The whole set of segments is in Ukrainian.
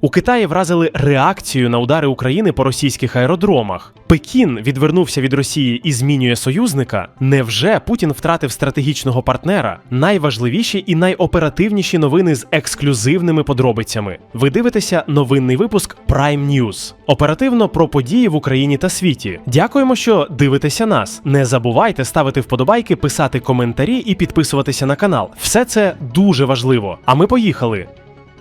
У Китаї вразили реакцію на удари України по російських аеродромах. Пекін відвернувся від Росії і змінює союзника. Невже Путін втратив стратегічного партнера? Найважливіші і найоперативніші новини з ексклюзивними подробицями. Ви дивитеся новинний випуск Prime News. Оперативно про події в Україні та світі. Дякуємо, що дивитеся нас. Не забувайте ставити вподобайки, писати коментарі і підписуватися на канал. Все це дуже важливо. А ми поїхали.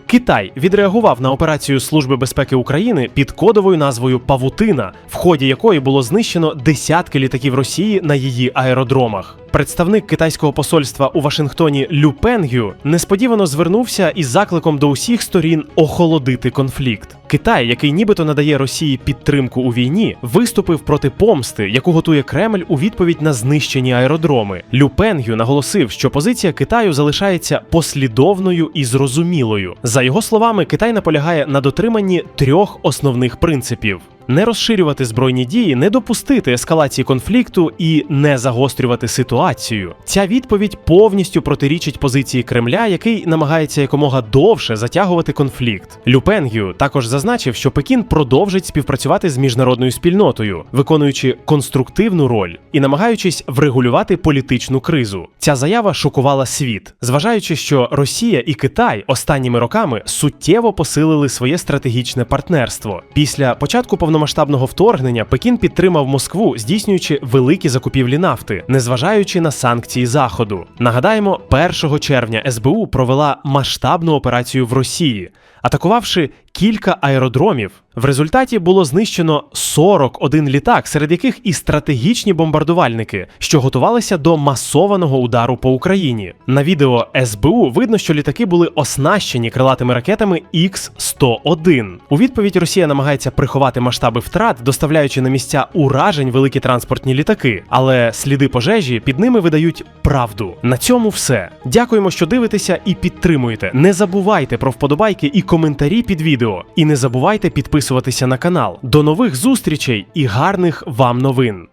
Китай відреагував на операцію Служби безпеки України під кодовою назвою Павутина, в ході якої було знищено десятки літаків Росії на її аеродромах. Представник китайського посольства у Вашингтоні Лю Пенгю несподівано звернувся із закликом до усіх сторін охолодити конфлікт. Китай, який нібито надає Росії підтримку у війні, виступив проти помсти, яку готує Кремль у відповідь на знищені аеродроми. Лю Пенгю наголосив, що позиція Китаю залишається послідовною і зрозумілою. За його словами, Китай наполягає на дотриманні трьох основних принципів. Не розширювати збройні дії, не допустити ескалації конфлікту і не загострювати ситуацію. Ця відповідь повністю протирічить позиції Кремля, який намагається якомога довше затягувати конфлікт. Люпенгю також зазначив, що Пекін продовжить співпрацювати з міжнародною спільнотою, виконуючи конструктивну роль і намагаючись врегулювати політичну кризу. Ця заява шокувала світ, зважаючи, що Росія і Китай останніми роками суттєво посилили своє стратегічне партнерство. Після початку повномасштабного вторгнення Пекін підтримав Москву, здійснюючи великі закупівлі нафти, незважаючи на санкції Заходу. Нагадаємо, 1 червня СБУ провела масштабну операцію в Росії, атакувавши кілька аеродромів. В результаті було знищено 41 літак, серед яких і стратегічні бомбардувальники, що готувалися до масованого удару по Україні. На відео СБУ видно, що літаки були оснащені крилатими ракетами Х-101. У відповідь Росія намагається приховати масштаби втрат, доставляючи на місця уражень великі транспортні літаки, але сліди пожежі під ними видають правду. На цьому все. Дякуємо, що дивитеся і підтримуєте. Не забувайте про вподобайки і коментарі під відео. І не забувайте підписуватися на канал. До нових зустрічей і гарних вам новин!